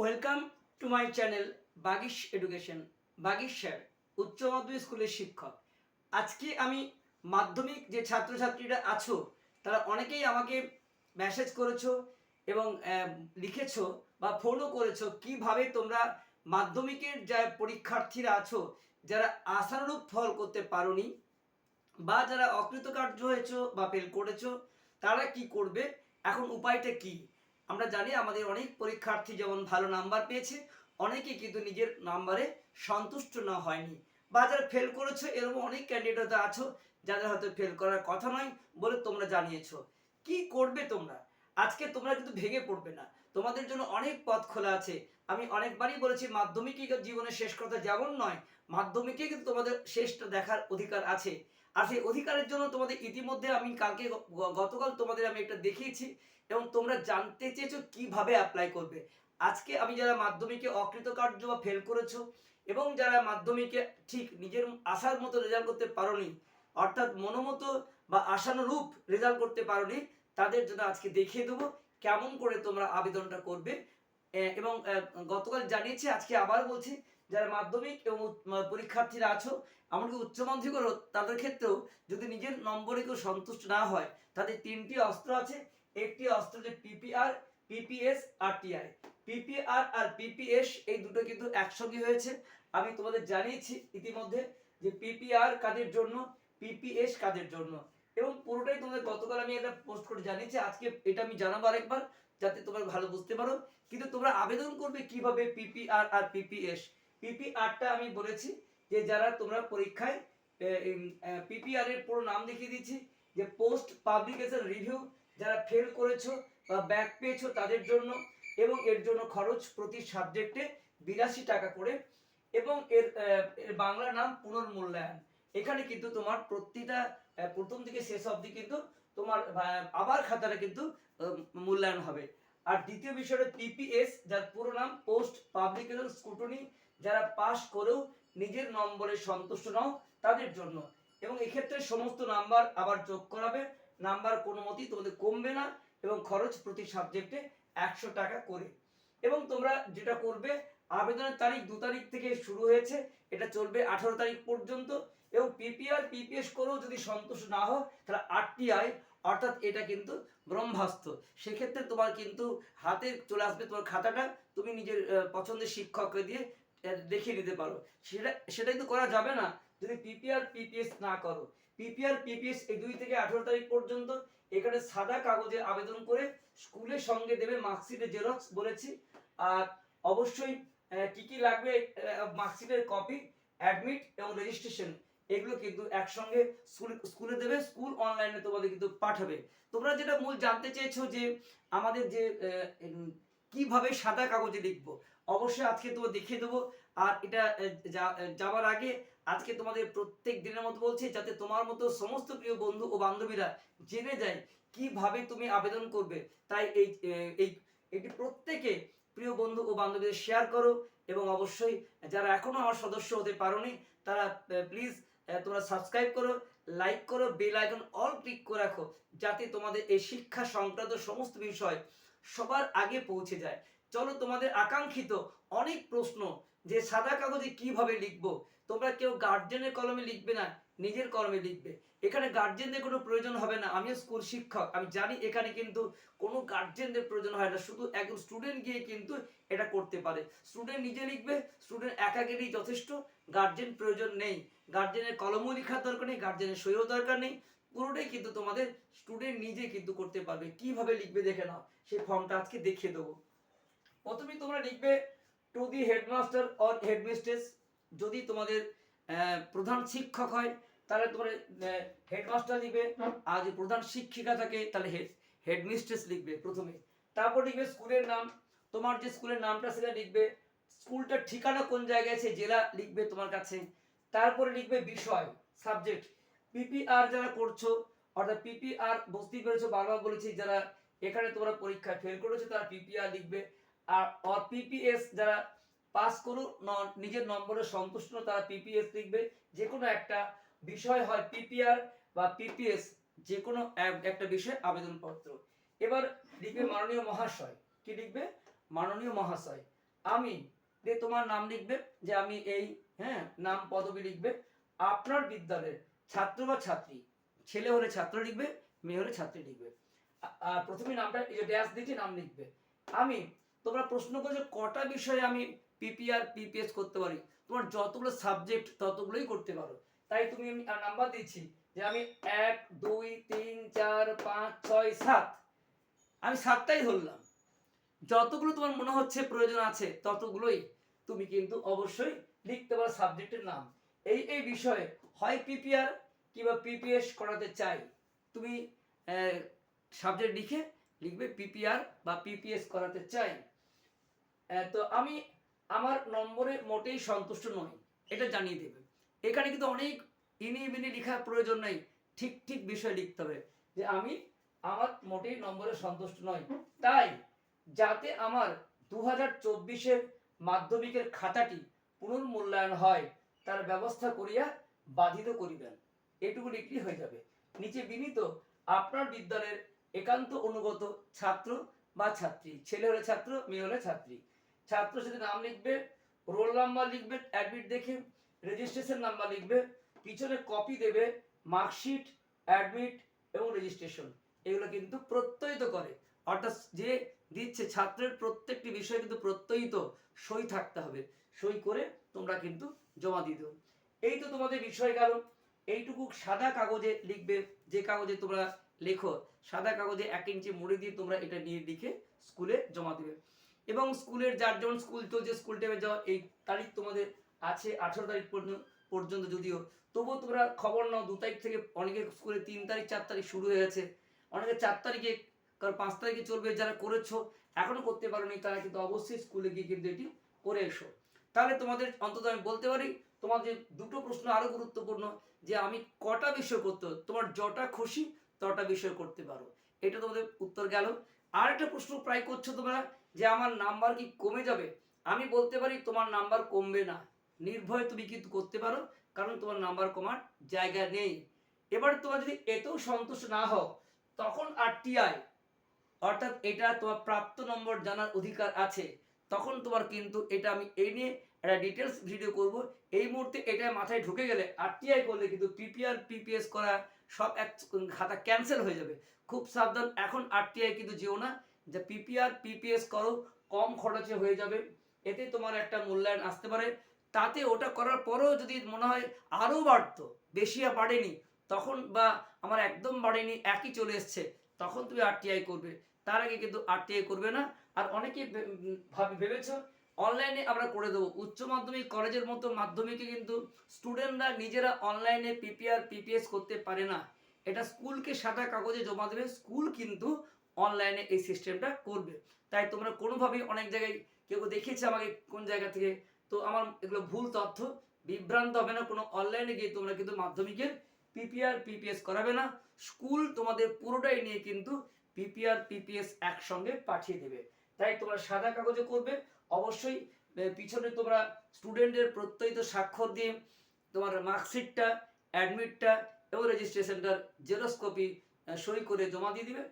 Welcome to my channel Bagish education. Bagish sir, উচ্চ মাধ্যমিক স্কুলের শিক্ষক। আজকে আমি মাধ্যমিক যে ছাত্রছাত্রীরা আছো, তারা অনেকেই আমাকে মেসেজ করেছ এবং লিখেছো বা ফোনও করেছ কীভাবে তোমরা মাধ্যমিকের যা পরীক্ষার্থীরা আছো, যারা আশানুরূপ ফল করতে পারোনি বা যারা অকৃতকার্য হয়েছো বা ফেল করেছ, তারা কি করবে? এখন উপায়টা কি? আমরা জানি আমাদের অনেক পরীক্ষার্থী যেমন ভালো নাম্বার পেয়েছে, অনেকে কিন্তু নিজের নাম্বারে সন্তুষ্ট না হয়নি। বা যারা ফেল করেছ, এরকম অনেক ক্যান্ডিডেট হয়তো আছো, যাদের হয়তো ফেল করার কথা নয় বলে তোমরা জানিয়েছো। কি করবে তোমরা? আজকে তোমরা কিন্তু ভেঙে পড়বে না। তোমাদের জন্য অনেক পথ খোলা আছে। আমি অনেকবারই বলেছি, মাধ্যমিকই জীবনের শেষ কথা যেমন নয় মাধ্যমিকে কিন্তু তোমাদের শেষটা দেখার অধিকার আছে। আর সেই অধিকারের জন্য তোমাদের ইতিমধ্যে আমি কালকে গতকাল তোমাদের আমি একটা দেখিয়েছি এবং তোমরা জানতে চেয়েছো কীভাবে অ্যাপ্লাই করবে। আজকে আমি যারা মাধ্যমিকে অকৃতকার্য বা ফেল করেছ এবং যারা মাধ্যমিকে ঠিক নিজের আশার মতো রেজাল্ট করতে পারোনি, অর্থাৎ মনোমতো বা আশানুরূপ রেজাল্ট করতে পারোনি, তাদের জন্য আজকে দেখিয়ে দেবো কেমন করে তোমরা আবেদনটা করবে। এবং গতকাল জানিয়েছি, আজকে আবার বলছি যারা মাধ্যমিক এবং পরীক্ষার্থীরা আছো, এমনকি উচ্চ মাধ্যমিকেরও তাদের ক্ষেত্রেও যদি নিজের নম্বরে কেউ সন্তুষ্ট না হয়, তাদের তিনটি অস্ত্র আছে। একটি অস্ত্র যে পিপিআর পিপিএস আর টিআই পিপিআর আর পিপিএস এই দুটো কিন্তু একসঙ্গে হয়েছে। আমি তোমাদের জানিয়েছি ইতিমধ্যে যে পিপিআর কাদের জন্য পিপিএস কাদের জন্য। এবং পুরোটাই তোমাদের গতকাল আমি একটা পোস্ট করে জানিয়েছি, আজকে এটা আমি জানাব আরেকবার, যাতে তোমরা ভালো বুঝতে পারো। কিন্তু তোমরা আবেদন করবে কীভাবে পিপিআর আর পিপিএস পিপিআরটা আমি বলেছি যে যারা তোমরা পরীক্ষায় পিপিআর এর পুরো নাম দেখিয়ে দিচ্ছি যে পোস্ট পাবলিকেশন রিভিউ যারা ফেল করেছ বা ব্যাক পেয়েছ তাদের জন্য এবং এর জন্য খরচ প্রতি সাবজেক্টে বিরাশি টাকা করে এবং এর বাংলা নাম পুনর্মূল্যায়ন। এখানে কিন্তু তোমার প্রতিটা প্রথম থেকে শেষ অবধি কিন্তু তোমার আবার খাতাটা কিন্তু মূল্যায়ন হবে। আর দ্বিতীয় বিষয়টা পিপিএস যার পুরো নাম পোস্ট পাবলিকেশন স্কুটনি যারা পাস করেও নিজের নম্বরে সন্তুষ্ট নাও, তাদের জন্য। এবং এক্ষেত্রে সমস্ত নাম্বার আবার যোগ করাবে। নাম্বার কোনো মতেই তোমাদের কমবে না এবং খরচ প্রতি সাবজেক্টে একশো টাকা করে। এবং তোমরা যেটা করবে, আবেদনের তারিখ দু তারিখ থেকে শুরু হয়েছে, এটা চলবে আঠারো তারিখ পর্যন্ত। এবং পিপিআর পিপিএস করেও যদি সন্তুষ্ট না হও, তাহলে আরটিআই অর্থাৎ এটা কিন্তু ব্রহ্মাস্ত্র। সেক্ষেত্রে তোমার কিন্তু হাতে চলে আসবে তোমার খাতাটা, তুমি নিজের পছন্দের শিক্ষককে দিয়ে দেখিয়ে নিতে পারো। সেটা সেটাই তো করা যাবে না। যদি পিপিআর পিপিএস না করো। পিপিআর পিপিএস এই দুই থেকে আঠারো তারিখ পর্যন্ত এখানে সাদা কাগজে আবেদন করে স্কুলের সঙ্গে দেবে মার্কশিটের জেরক্স বলেছি। আর অবশ্যই কি কি লাগবে মার্কশিটের কপি, অ্যাডমিট এবং রেজিস্ট্রেশন এগুলো কিন্তু একসঙ্গে স্কুল দেবে, স্কুল অনলাইনে তোমাদের কিন্তু পাঠাবে। তোমরা যেটা মূল জানতে চেয়েছো যে আমাদের যে কীভাবে সাদা কাগজে লিখব? অবশ্যই আজকে তোমার দেখিয়ে দেবো। আর এটা যাওয়ার আগে আজকে তোমাদের প্রত্যেক দিনের মতো বলছি, যাতে তোমার মতো সমস্ত প্রিয় বন্ধু ও বান্ধবীরা জেনে যায় কীভাবে তুমি আবেদন করবে। তাই এই এই, এটি প্রত্যেকে প্রিয় বন্ধু ও বান্ধবীদের শেয়ার করো এবং অবশ্যই যারা এখনও আমার সদস্য হতে পারোনি, তারা প্লিজ তোমরা সাবস্ক্রাইব করো লাইক করো বেল আইকন অল ক্লিক করে রাখো, যাতে তোমাদের এই শিক্ষা সংক্রান্ত সমস্ত বিষয় সবার আগে পৌঁছে যায়। চলো তোমাদের আকাঙ্ক্ষিত অনেক প্রশ্ন যে সাদা কাগজে কীভাবে লিখব? তোমরা কেউ গার্জেনের কলমে লিখবে না, নিজের কলমে লিখবে। এখানে গার্জেনদের কোনো প্রয়োজন হবে না। আমিও স্কুল শিক্ষক, আমি জানি এখানে কিন্তু কোনো গার্জেনদের প্রয়োজন হয় না। শুধু একজন স্টুডেন্ট গিয়ে কিন্তু এটা করতে পারে। স্টুডেন্ট নিজে লিখবে স্টুডেন্ট একা গেলেই যথেষ্ট। গার্জেন প্রয়োজন নেই। গার্জেনের কলমও লেখার দরকার নেই গার্জেনের সইও দরকার নেই। পুরোটাই কিন্তু তোমাদের স্টুডেন্ট নিজে কিন্তু করতে পারবে। কীভাবে লিখবে দেখে নাও। সেই ফর্মটা আজকে দেখিয়ে দেবো। প্রথমেই তোমরা লিখবে to the headmaster or headmistress যদি তোমাদের প্রধান শিক্ষক হয়, তাহলে তোমার হেডমাস্টার লিখবে। আর যদি প্রধান শিক্ষিকা থাকে, তাহলে হেড হেডমিস্ট্রেস লিখবে প্রথমে। তারপর লিখবে স্কুলের নাম। তোমার যে স্কুলের নামটা সেটা লিখবে। স্কুলটার ঠিকানা কোন জায়গায় আছে, জেলা লিখবে তোমার কাছে। তারপরে লিখবে বিষয় সাবজেক্ট পিপিআর যারা করছ, অর্থাৎ পিপিআর বুঝতেই পেরেছ, বারবার বলেছি, যারা এখানে তোমরা পরীক্ষায় ফেল করেছ, তারা পিপিআর লিখবে। আর অর পিপিএস যারা পাস করো ন- নিজের নম্বরে সন্তুষ্ট, তারা পিপিএস লিখবে। যে কোনো একটা বিষয় হয় পিপিআর বা পিপিএস যে কোনো এক- একটা বিষয়ে আবেদনপত্র। এবার লিখবে মাননীয় মহাশয়। কি লিখবে? মাননীয় মহাশয়। আমি দিয়ে তোমার নাম লিখবে, যে আমি এই হ্যাঁ নাম পদবি লিখবে। আপনার বিদ্যালয়ের ছাত্র বা ছাত্রী, ছেলে হলে ছাত্র লিখবে, মেয়ে হলে ছাত্রী লিখবে। প্রথমে নামটা যে ড্যাশ দিচ্ছে নাম লিখবে। আমি তোমরা প্রশ্ন করছ কটা বিষয়ে আমি পিপিআর পিপিএস করতে পারি? তোমার যতগুলো সাবজেক্ট ততগুলোই করতে পারো। তাই তুমি আমি নাম্বার দিচ্ছি যে আমি এক, দুই, তিন, চার, পাঁচ, ছয়, সাত। আমি সাতটাই ধরলাম। যতগুলো তোমার মনে হচ্ছে প্রয়োজন আছে, ততগুলোই তুমি কিন্তু অবশ্যই লিখতে পারো সাবজেক্টের নাম। এই এই বিষয়ে হয় পিপিআর কিংবা পিপিএস করাতে চাই। তুমি সাবজেক্ট লিখে লিখবে পিপিআর বা পিপিএস করাতে চাই। তো আমি আমার নম্বরে মোটেই সন্তুষ্ট নই, এটা জানিয়ে দেবে। এখানে কিন্তু অনেক ইনি বিনি লেখার প্রয়োজন নেই, ঠিক ঠিক বিষয় লিখতে হবে যে আমি আমার মোটেই নম্বরে সন্তুষ্ট নই। তাই যাতে আমার দু হাজার চব্বিশের মাধ্যমিকের খাতাটি পুনর্মূল্যায়ন হয়, তার ব্যবস্থা করিয়া বাধিত করিবেন। এটুকু লিখলেই হয়ে যাবে। নিচে বিনীত আপনার বিদ্যালয়ের একান্ত অনুগত ছাত্র বা ছাত্রী। ছেলে হলে ছাত্র, মেয়ে হলে ছাত্রী। ছাত্র সাথে নাম লিখবে, রোল নাম্বার লিখবে, অ্যাডমিট দেখে রেজিস্ট্রেশন নাম্বার লিখবে, পিছনে কপি দেবে মার্কশিট অ্যাডমিট এবং রেজিস্ট্রেশন এগুলো কিন্তু প্রত্যয়িত করে। অর্থাৎ যে দিচ্ছে ছাত্রের প্রত্যেকটি বিষয়ে কিন্তু প্রত্যয়িত, সই থাকতে হবে। সই করে তোমরা কিন্তু জমা দিয়ে দেবো। এই তো তোমাদের বিষয় গেল। এইটুকু সাদা কাগজে লিখবে। যে কাগজে তোমরা লেখো, সাদা কাগজে এক ইঞ্চি মুড়ে দিয়ে তোমরা এটা নিয়ে লিখে স্কুলে জমা দেবে। এবং স্কুলের যার যেমন স্কুল চলছে, স্কুল টাইমে যাওয়া এই তারিখ তোমাদের আছে আঠারো তারিখ পর্যন্ত পর্যন্ত যদিও। তবুও তোমরা খবর নাও, দু তারিখ থেকে অনেকে স্কুলে তিন তারিখ, চার তারিখ শুরু হয়ে গেছে। অনেকে চার তারিখে, কারণ পাঁচ তারিখে চলবে, যারা করেছ, এখনও করতে পারোনি, তারা কিন্তু অবশ্যই স্কুলে গিয়ে কিন্তু এটি করে এসো। তাহলে তোমাদের, অন্তত আমি বলতে পারি, তোমাদের দুটো প্রশ্ন আরও গুরুত্বপূর্ণ, যে আমি কটা বিষয় করতে তোমার যটা খুশি তটা বিষয় করতে পারো। এটা তোমাদের উত্তর গেল। আর একটা প্রশ্ন প্রায় করছ তোমরা যে আমার নাম্বার কি কমে যাবে? আমি বলতে পারি তোমার নাম্বার কমবে না। নির্ভয়ে তুমি কিন্তু করতে পারো, কারণ তোমার নাম্বার কমার জায়গা নেই। এবার তোমার যদি এতেও সন্তুষ্ট না হও, তখন আরটিআই অর্থাৎ এটা তোমার প্রাপ্ত নম্বর জানার অধিকার আছে। তখন তোমার কিন্তু এটা আমি এই নিয়ে একটা ডিটেলস ভিডিও করব। এই মুহূর্তে এটা মাথায় ঢুকে গেলে আর আরটিআই করলে কিন্তু পিপিআর পিপিএস করা সব এক খাতা ক্যান্সেল হয়ে যাবে। খুব সাবধান, এখন আরটিআই কিন্তু যেও না, যে পিপিআর পিপিএস করো, কম খরচে হয়ে যাবে। এতে তোমার একটা মূল্যায়ন আসতে পারে। তাতে ওটা করার পরেও যদি মনে হয় আরও বাড়তো, বেশি আর বাড়েনি, তখন বা আমার একদম বাড়েনি, একই চলে এসছে, তখন তুমি আরটিআই করবে। তার আগে কিন্তু আরটিআই করবে না। আর অনেকে ভাবে, ভেবেছ অনলাইনে আমরা করে দেবো। উচ্চ মাধ্যমিক, কলেজের মতো মাধ্যমিকে কিন্তু স্টুডেন্টরা নিজেরা অনলাইনে পিপিআর পিপিএস করতে পারে না। এটা স্কুলকে সাদা কাগজে জমা দেবে। স্কুল কিন্তু অনলাইনে এই সিস্টেমটা করবে। তাই তোমরা কোনোভাবেই অনেক জায়গায় কেউ দেখিয়েছে আমাকে কোন জায়গা থেকে। তো আমার এগুলো ভুল তথ্য। বিভ্রান্ত হবে না। কোনো অনলাইনে গিয়ে তোমরা কিন্তু মাধ্যমিকের পিপিআর পিপিএস করাবে না। স্কুল তোমাদের পুরোটাই নিয়ে কিন্তু পিপিআর পিপিএস একসঙ্গে পাঠিয়ে দেবে। তাই তোমরা সাদা কাগজে করবে। অবশ্যই পিছনে তোমরা স্টুডেন্টের প্রত্যয়িত স্বাক্ষর দিয়ে তোমার মার্কশিটটা অ্যাডমিটটা এবং রেজিস্ট্রেশনটার জেরক্স কপি সই করে জমা দিয়ে দিবে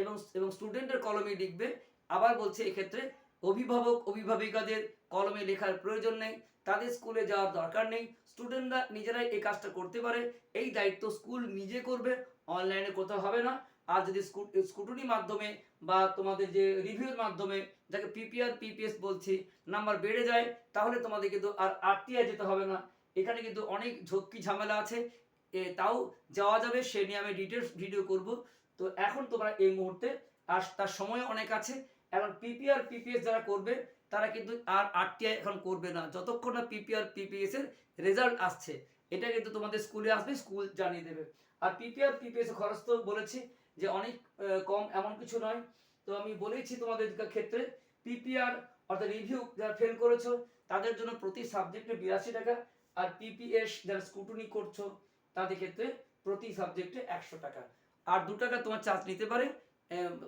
এবং এবং স্টুডেন্টের কলমে লিখবে। আবার বলছে এক্ষেত্রে অভিভাবক, অভিভাবিকাদের কলমে লেখার প্রয়োজন নেই, তাদের স্কুলে যাওয়ার দরকার নেই স্টুডেন্টরা নিজেরাই এই কাজটা করতে পারে, এই দায়িত্ব স্কুল নিজে করবে অনলাইনে কোথাও হবে না। আর যদি স্কুটুনি মাধ্যমে বা তোমাদের যে রিভিউর মাধ্যমে যাকে পিপিআর পিপিএস বলছি নাম্বার বেড়ে যায়, তাহলে তোমাদের কিন্তু আর আরটিআই যেতে হবে না। এখানে কিন্তু অনেক ঝক্কি ঝামেলা আছে। তাও যাওয়া যাবে, সে নিয়ে আমি ডিটেলস ভিডিও করব। তো এখন তোমরা এই মুহূর্তে, আর তার সময় অনেক আছে। এখন পিপিআর পিপিএস যারা করবে, তারা কিন্তু আর আরটিআই এখন করবে না। যতক্ষণ না পিপিআর পিপিএস এর রেজাল্ট আসছে, এটা কিন্তু তোমাদের স্কুলে আসবে, স্কুল জানিয়ে দেবে। আর পিপিআর পিপিএস খরচ তো বলেছি যে অনেক কম, এমন কিছু নয়। তো আমি বলেছি তোমাদের ক্ষেত্রে পিপিআর অর্থাৎ রিভিউ যারা ফেল করেছ, তাদের জন্য প্রতি সাবজেক্টে বিরাশি টাকা, আর পিপিএস যারা স্কুটনি করছ, তাদের ক্ষেত্রে প্রতি সাবজেক্টে একশো টাকা। আর দু টাকা তোমার চার্জ নিতে পারে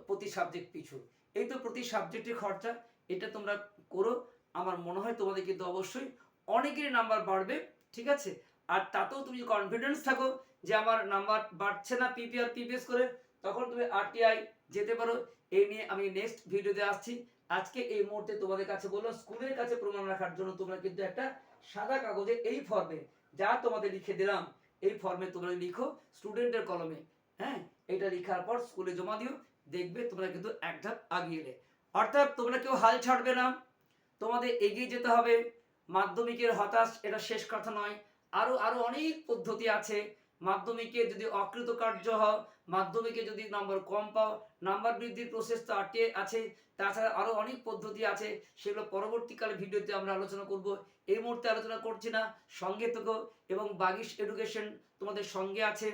প্রতি সাবজেক্ট পিছু। এই তো প্রতি সাবজেক্টের খরচা, এটা তোমরা করো। আমার মনে হয় তোমাদের কিন্তু অবশ্যই অনেকেরই নাম্বার বাড়বে, ঠিক আছে? আর তাতেও তুমি কনফিডেন্স থাকো যে আমার নাম্বার বাড়ছে না পিপিআর পিপিএস করে, তখন তুমি আরটিআই যেতে পারো। এই নিয়ে আমি নেক্সট ভিডিওতে আসছি। আজকে এই মুহূর্তে তোমাদের কাছে বললাম, স্কুলের কাছে প্রমাণ রাখার জন্য তোমরা কিন্তু একটা সাদা কাগজে এই ফর্মে যা তোমাদের লিখে দিলাম, এই ফর্মে তোমরা লিখো স্টুডেন্টের কলমে। হ্যাঁ এটা লিখার পর স্কুলে জমা দিও, দেখবে তোমরা কিন্তু এক ধাপ আগিয়ে এলে। অর্থাৎ তোমরা কেউ হাল ছাড়বে না, তোমাদের এগিয়ে যেতে হবে। মাধ্যমিকের হতাশ, এটা শেষ কথা নয়। আরও আরও অনেক পদ্ধতি আছে। মাধ্যমিকে যদি অকৃতকার্য হও, মাধ্যমিকে যদি নম্বর কম পাও নাম্বার বৃদ্ধির প্রসেস তো আটকে আছে, তাছাড়া আরও অনেক পদ্ধতি আছে, সেগুলো পরবর্তীকালে ভিডিওতে আমরা আলোচনা করব। এই মুহূর্তে আলোচনা করছি না, সঙ্গে থেকো এবং বাগিশ এডুকেশন তোমাদের সঙ্গে আছে।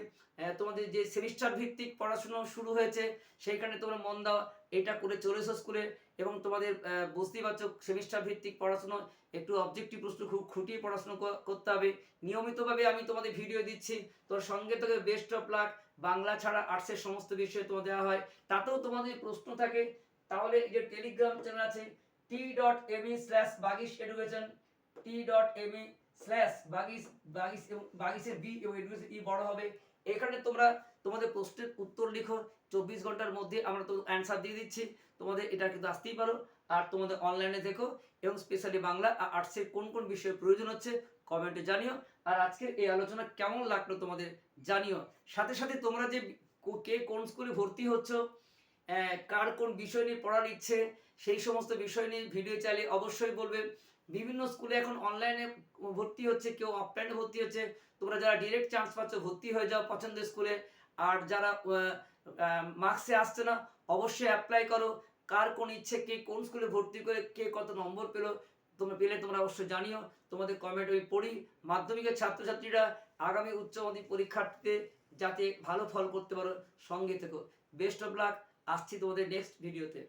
তোমাদের যে সেমিস্টার ভিত্তিক পড়াশুনো শুরু হয়েছে, সেইখানে তোমরা মন দাও, এটা করে চলেছো স্কুলে এবং তোমাদের বুঝতেই পারছ সেমিস্টার ভিত্তিক পড়াশুনো একটু অবজেক্টিভ প্রশ্ন খুব খুঁটিয়ে পড়াশোনা করতে হবে। নিয়মিতভাবে আমি তোমাদের ভিডিও দিচ্ছি। তোর সঙ্গে তোকে বেস্ট অফ লাক বাংলা ছাড়া আর্টসের সমস্ত বিষয়ে তোমার দেওয়া হয়। তাতেও তোমাদের প্রশ্ন থাকে, তাহলে এই যে টেলিগ্রাম চ্যানেল আছে T dot M slash Bagish education T dot M slash Bagish এবং বাগিশের বি এবং এডুকেশন ই বড় হবে। এখানে তোমরা তোমাদের প্রশ্নের উত্তর লিখো। চব্বিশ ঘণ্টার মধ্যে আমরা তো অ্যান্সার দিয়ে দিচ্ছি। তোমাদের এটা কিন্তু আসতেই পারো। আর তোমাদের অনলাইনে দেখো এবং স্পেশালি বাংলা আর আর্টসের কোন কোন বিষয়ে প্রয়োজন হচ্ছে কমেন্টে জানিও। আর আজকের এই আলোচনা কেমন লাগল তোমাদের জানিও। সাথে সাথে তোমরা যে কে কোন স্কুলে ভর্তি হচ্ছ কার কোন বিষয় নিয়ে পড়ার ইচ্ছে সেই সমস্ত বিষয় নিয়ে ভিডিও চাইলে অবশ্যই বলবে। বিভিন্ন স্কুলে এখন অনলাইনে ভর্তি হচ্ছে, কেউ অফলাইনে ভর্তি হচ্ছে। তোমরা যারা ডিরেক্ট চান্স পাচ্ছ, ভর্তি হয়ে যাও পছন্দের স্কুলে আর যারা মার্কসে আসছে না, অবশ্যই অ্যাপ্লাই করো। কার কোন ইচ্ছে, কে কোন স্কুলে ভর্তি করে কে কত নম্বর পেল, তোমরা পেলে তোমরা অবশ্যই জানিও। তোমাদের কমেন্ট আমি পড়ি। মাধ্যমিকের ছাত্রছাত্রীরা আগামী উচ্চ মাধ্যমিক পরীক্ষার্থীতে যাতে ভালো ফল করতে পারো, সঙ্গে থেকো। বেস্ট অফ লাক আসছি তোমাদের নেক্সট ভিডিওতে